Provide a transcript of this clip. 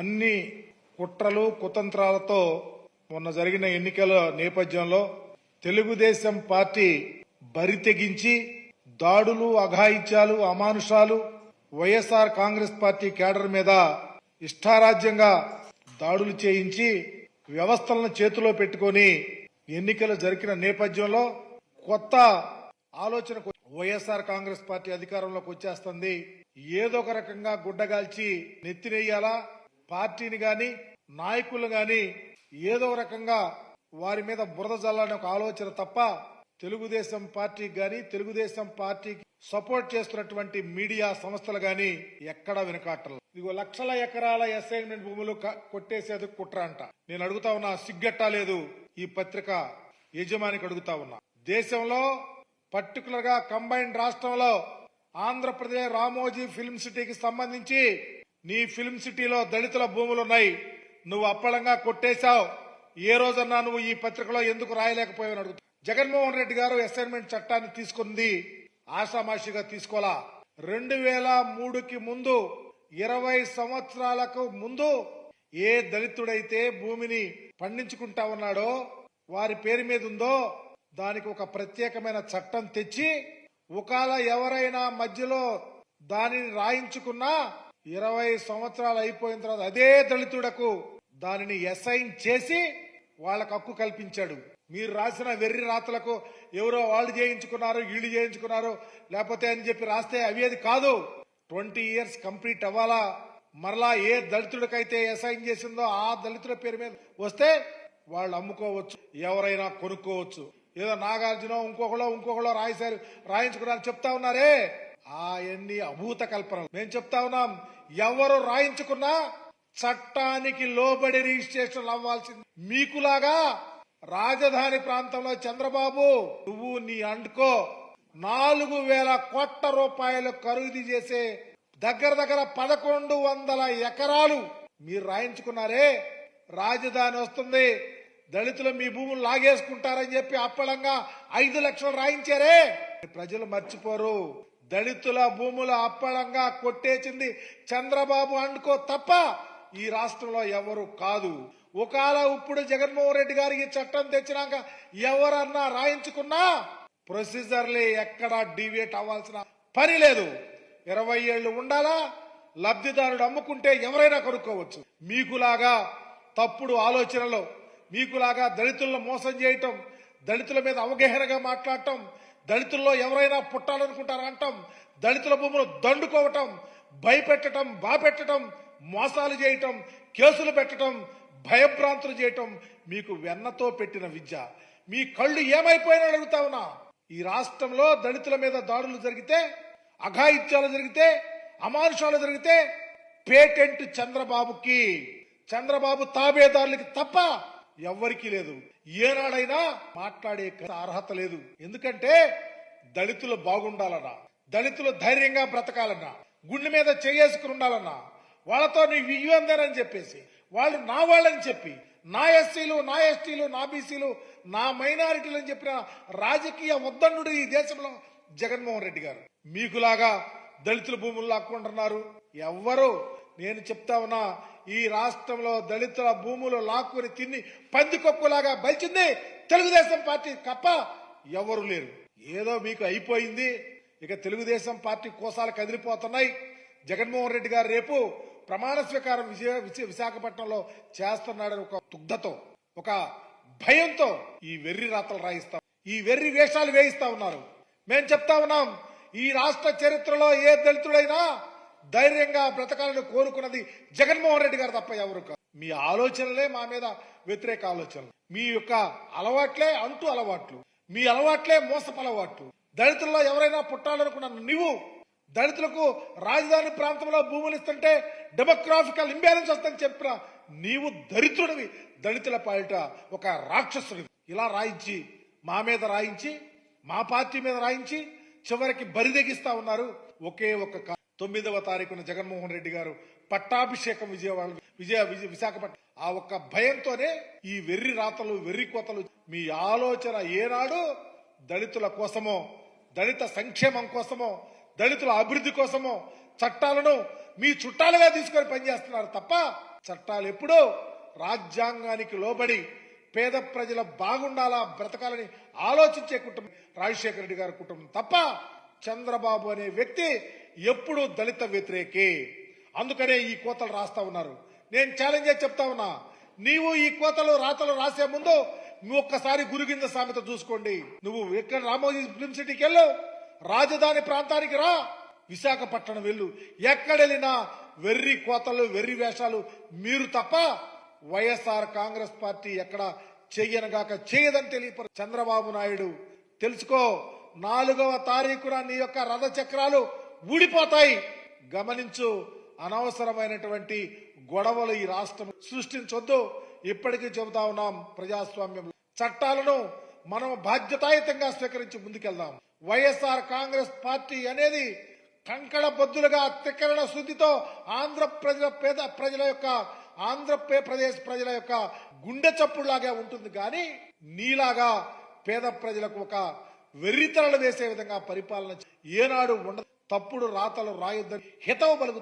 అన్ని కుట్రలు కుతంత్రాలతో మొన్న జరిగిన ఎన్నికల నేపథ్యంలో తెలుగుదేశం పార్టీ బరితెగించి దాడులు అఘాయిత్యాలు అమానుషాలు వైఎస్ఆర్ కాంగ్రెస్ పార్టీ కేడర్ మీద ఇష్టారాజ్యంగా దాడులు చేయించి వ్యవస్థలను చేతిలో పెట్టుకొని ఎన్నికలు జరిగిన నేపథ్యంలో కొత్త ఆలోచన వైఎస్ఆర్ కాంగ్రెస్ పార్టీ అధికారంలోకి వచ్చేస్తుంది. ఏదో ఒక రకంగా గుడ్డగాల్చి నెత్తినేయాలా? పార్టీని గాని నాయకులు గాని ఏదో రకంగా వారి మీద బురద జల్లాలని ఒక ఆలోచన తప్ప తెలుగుదేశం పార్టీకి గాని తెలుగుదేశం పార్టీకి సపోర్ట్ చేస్తున్నటువంటి మీడియా సంస్థలు గాని ఎక్కడా వెనుకాటలు. ఇదిగో లక్షల ఎకరాల అసైన్మెంట్ భూములు కొట్టేసేది కుట్ర అంట. నేను అడుగుతా ఉన్నా సిగ్గట్టా లేదు ఈ పత్రిక యజమానికి అడుగుతా ఉన్నా. దేశంలో పర్టికులర్గా కంబైన్డ్ రాష్ట్రంలో ఆంధ్రప్రదేశ్ రామోజీ ఫిల్మ్ సిటీకి సంబంధించి నీ ఫిల్మ్ సిటీలో దళితుల భూములు ఉన్నాయి నువ్వు అప్పళంగా కొట్టేశావు. ఏ రోజన్నా నువ్వు ఈ పత్రికలో ఎందుకు రాయలేకపోయావని అడుగుతా? జగన్మోహన్ రెడ్డి గారు అసైన్మెంట్ చట్టాన్ని తీసుకుంది. ఆషామాషిగా తీసుకోలా రెండు వేల మూడుకి ముందు ఇరవై సంవత్సరాలకు ముందు ఏ దళితుడైతే భూమిని పండించుకుంటా ఉన్నాడో వారి పేరు మీద ఉందో దానికి ఒక ప్రత్యేకమైన చట్టం తెచ్చి ఒకవేళ ఎవరైనా మధ్యలో దానిని రాయించుకున్నా ఇరవై సంవత్సరాలు అయిపోయిన తర్వాత అదే దళితుడకు దానిని అసైన్ చేసి వాళ్ళకు హక్కు కల్పించాడు. మీరు రాసిన వెర్రి రాతలకు ఎవరో వాళ్ళు చేయించుకున్నారు వీళ్ళు చేయించుకున్నారు లేకపోతే అని చెప్పి రాస్తే అవి అది కాదు. ట్వంటీ ఇయర్స్ కంప్లీట్ అవ్వాలా? మరలా ఏ దళితుడికైతే అసైన్ చేసిందో ఆ దళితుల పేరు మీద వస్తే వాళ్ళు అమ్ముకోవచ్చు ఎవరైనా కొనుక్కోవచ్చు. ఏదో నాగార్జున ఇంకొకలో ఇంకొకలో రాయిసారు రాయించుకున్నారు చెప్తా ఉన్నారే? ఆయన్ని అభూత కల్పనలు. మేము చెప్తా ఉన్నాం ఎవరు రాయించుకున్నా చట్టానికి లోబడి రిజిస్ట్రేషన్ అవ్వాల్సింది. మీకులాగా రాజధాని ప్రాంతంలో చంద్రబాబు నువ్వు నీ అండుకో. నాలుగు వేల కోట్ల రూపాయలు ఖరీదు చేసే దగ్గర దగ్గర పదకొండు వందల ఎకరాలు మీరు రాయించుకున్నారే. రాజధాని వస్తుంది దళితులు మీ భూములు లాగేసుకుంటారని చెప్పి అప్పలంగా ఐదు లక్షలు రాయించారే. ప్రజలు మర్చిపోరు. దళితుల భూముల అప్పళంగా కొట్టేసింది చంద్రబాబు అండుకో తప్ప ఈ రాష్ట్రంలో ఎవరు కాదు. ఒకవేళ ఇప్పుడు జగన్మోహన్ రెడ్డి గారు ఈ చట్టం తెచ్చినాక ఎవరన్నా రాయించుకున్నా ప్రొసీజర్లే ఎక్కడా డివేట్ అవ్వాల్సిన పని లేదు. ఇరవై ఏళ్ళు ఉండాలా? లబ్ధిదారుడు అమ్ముకుంటే ఎవరైనా కొనుక్కోవచ్చు. మీకులాగా తప్పుడు ఆలోచనలు మీకులాగా దళితులను మోసం చేయటం దళితుల మీద అవగాహనగా మాట్లాడటం దళితుల్లో ఎవరైనా పుట్టాలనుకుంటారా అంటాం దళితుల భూములు దండుకోవటం భయపెట్టడం బాపెట్టడం మోసాలు చేయటం కేసులు పెట్టడం భయభ్రాంతులు చేయటం మీకు వెన్నతో పెట్టిన విద్య. మీ కళ్ళు ఏమైపోయినా అడుగుతా ఉన్నా. ఈ రాష్ట్రంలో దళితుల మీద దాడులు జరిగితే అఘాయిత్యాలు జరిగితే అమానుషాలు జరిగితే పేటెంట్ చంద్రబాబుకి. చంద్రబాబు తాబేదారులకి తప్ప ఎవ్వరికీ లేదు. ఏనాడైనా మాట్లాడే అర్హత లేదు. ఎందుకంటే దళితులు బాగుండాలన్నా దళితులు ధైర్యంగా బ్రతకాలన్నా గుండె మీద చేసుకుని ఉండాలన్నా వాళ్ళతో నీ ఇవ్వందనని చెప్పేసి వాళ్ళు నా వాళ్ళని చెప్పి నా ఎస్సీలు నా ఎస్టీలు నా బీసీలు నా మైనారిటీలు అని చెప్పిన రాజకీయ ఉద్దండు ఈ దేశంలో జగన్మోహన్ రెడ్డి గారు. మీకులాగా దళితుల భూములు లాక్కుంటున్నారు. ఎవ్వరు నేను చెప్తా ఉన్నా ఈ రాష్ట్రంలో దళితుల భూములు లాక్కుని తిని పందికొక్కులాగా బలిచింది తెలుగుదేశం పార్టీ తప్ప ఎవరు లేరు. ఏదో మీకు అయిపోయింది. ఇక తెలుగుదేశం పార్టీ కోసాలు కదిలిపోతున్నాయి. జగన్మోహన్ రెడ్డి గారు రేపు ప్రమాణ స్వీకారం విజయ విశాఖపట్నంలో చేస్తున్నాడని ఒక దుగ్ధతో ఒక భయంతో ఈ వెర్రి రాతలు రాయిస్తాం. ఈ వెర్రి వేషాలు వేయిస్తా ఉన్నారు. మేము చెప్తా ఉన్నాం ఈ రాష్ట్ర చరిత్రలో ఏ దళితుడైనా ధైర్యంగా బ్రతకాలని కోరుకున్నది జగన్మోహన్ రెడ్డి గారు తప్ప ఎవరు కాదు. మీ ఆలోచనలే మా మీద వ్యతిరేక ఆలోచనలు. మీ యొక్క అలవాట్లే అంటూ అలవాట్లు. మీ అలవాట్లే మోసపు అలవాట్లు. దళితుల్లో ఎవరైనా పుట్టాలనుకున్నాను నువ్వు దళితులకు రాజధాని ప్రాంతంలో భూములు ఇస్తుంటే డెమోగ్రాఫికల్ ఇంబ్యాలెన్స్ వస్తుందని చెప్పిన నీవు దరిద్రుడివి. దళితుల పాలిట ఒక రాక్షసుడివి. ఇలా రాయించి మా మీద రాయించి మా పార్టీ మీద రాయించి చివరికి బరిదెగిస్తా ఉన్నారు ఒకే ఒక తొమ్మిదవ తారీఖున జగన్మోహన్ రెడ్డి గారు పట్టాభిషేకం విజయవాడ విజయ విజయ విశాఖపట్నం. ఆ ఒక్క భయంతోనే ఈ వెర్రి రాతలు వెర్రి కోతలు మీ ఆలోచన ఏనాడు దళితుల కోసమో దళిత సంక్షేమం కోసమో దళితుల అభివృద్ధి కోసమో చట్టాలను మీ చుట్టాలుగా తీసుకొని పనిచేస్తున్నారు తప్ప చట్టాలు ఎప్పుడూ రాజ్యాంగానికి లోబడి పేద ప్రజల బాగుండాలా బ్రతకాలని ఆలోచించే కుటుంబం రాజశేఖర రెడ్డి గారి కుటుంబం తప్ప చంద్రబాబు అనే వ్యక్తి ఎప్పుడూ దళిత వ్యతిరేకే. అందుకనే ఈ కోతలు రాస్తా ఉన్నారు. నేను ఛాలెంజ్ చెప్తా ఉన్నా. నీవు ఈ కోతలు రాతలు రాసే ముందు నువ్వు ఒక్కసారి గురుగింద సామెత చూసుకోండి. నువ్వు ఎక్కడ రామోజీ ఫిల్మ్ సిటీకి వెళ్ళు. రాజధాని ప్రాంతానికి రా. విశాఖపట్నం వెళ్ళు. ఎక్కడెళ్ళినా వెర్రి కోతలు వెర్రి వేషాలు మీరు తప్ప వైఎస్ఆర్ కాంగ్రెస్ పార్టీ ఎక్కడ చెయ్యనగాక చేయదని తెలియపరు చంద్రబాబు నాయుడు. తెలుసుకో నాలుగవ తారీఖున నీ యొక్క రథ చక్రాలు ఊడిపోతాయి. గమనించు అనవసరమైనటువంటి గొడవలు ఈ రాష్ట్రం సృష్టించొద్దు. ఇప్పటికీ చెబుతా ఉన్నాం ప్రజాస్వామ్యం చట్టాలను మనం బాధ్యతాయుతంగా స్వీకరించి ముందుకెళ్దాం. వైఎస్ఆర్ కాంగ్రెస్ పార్టీ అనేది కంకణ బద్దులుగా తిక్కరణ శుద్ధితో ఆంధ్ర ప్రజల పేద ప్రజల యొక్క ఆంధ్రప్రదేశ్ ప్రజల యొక్క గుండె చప్పుడులాగా ఉంటుంది. కానీ నీలాగా పేద ప్రజలకు ఒక వెర్రితరలు వేసే విధంగా పరిపాలన ఏనాడు ఉండదు. తప్పుడు రాతలు రాయొద్దని హితవు పలుకుతూ